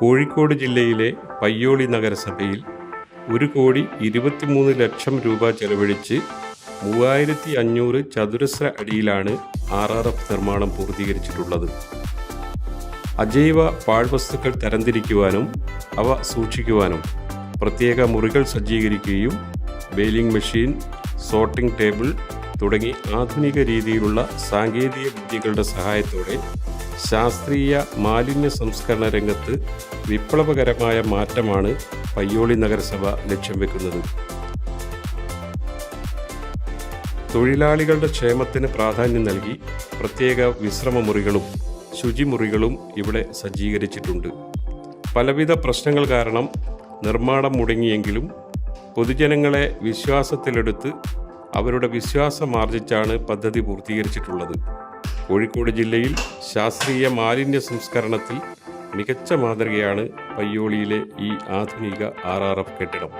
കോഴിക്കോട് ജില്ലയിലെ പയ്യോളി നഗരസഭയിൽ ഒരു കോടി ഇരുപത്തിമൂന്ന് ലക്ഷം രൂപ ചെലവഴിച്ച് മൂവായിരത്തി അഞ്ഞൂറ് ചതുരശ്ര അടിയിലാണ് ആർ ആർ എഫ് നിർമ്മാണം പൂർത്തീകരിച്ചിട്ടുള്ളത്. അജൈവ പാഴ്വസ്തുക്കൾ തരംതിരിക്കുവാനും അവ സൂക്ഷിക്കുവാനും പ്രത്യേക മുറികൾ സജ്ജീകരിക്കുകയും ബെയിലിംഗ് മെഷീൻ സോർട്ടിംഗ് ടേബിൾ തുടങ്ങി ആധുനിക രീതിയിലുള്ള സാങ്കേതിക വിദ്യകളുടെ സഹായത്തോടെ ശാസ്ത്രീയ മാലിന്യ സംസ്കരണ രംഗത്ത് വിപ്ലവകരമായ മാറ്റമാണ് പയ്യോളി നഗരസഭ ലക്ഷ്യം വെക്കുന്നത്. തൊഴിലാളികളുടെ ക്ഷേമത്തിന് പ്രാധാന്യം നൽകി പ്രത്യേക വിശ്രമ മുറികളും ശുചിമുറികളും ഇവിടെ സജ്ജീകരിച്ചിട്ടുണ്ട്. പലവിധ പ്രശ്നങ്ങൾ കാരണം നിർമ്മാണം മുടങ്ങിയെങ്കിലും പൊതുജനങ്ങളെ വിശ്വാസത്തിലെടുത്ത് അവരുടെ വിശ്വാസമാർജിച്ചാണ് പദ്ധതി പൂർത്തീകരിച്ചിട്ടുള്ളത്. കോഴിക്കോട് ജില്ലയിൽ ശാസ്ത്രീയ മാലിന്യ സംസ്കരണത്തിൽ മികച്ച മാതൃകയാണ് പയ്യോളിയിലെ ഈ ആധുനിക ആർ കെട്ടിടം.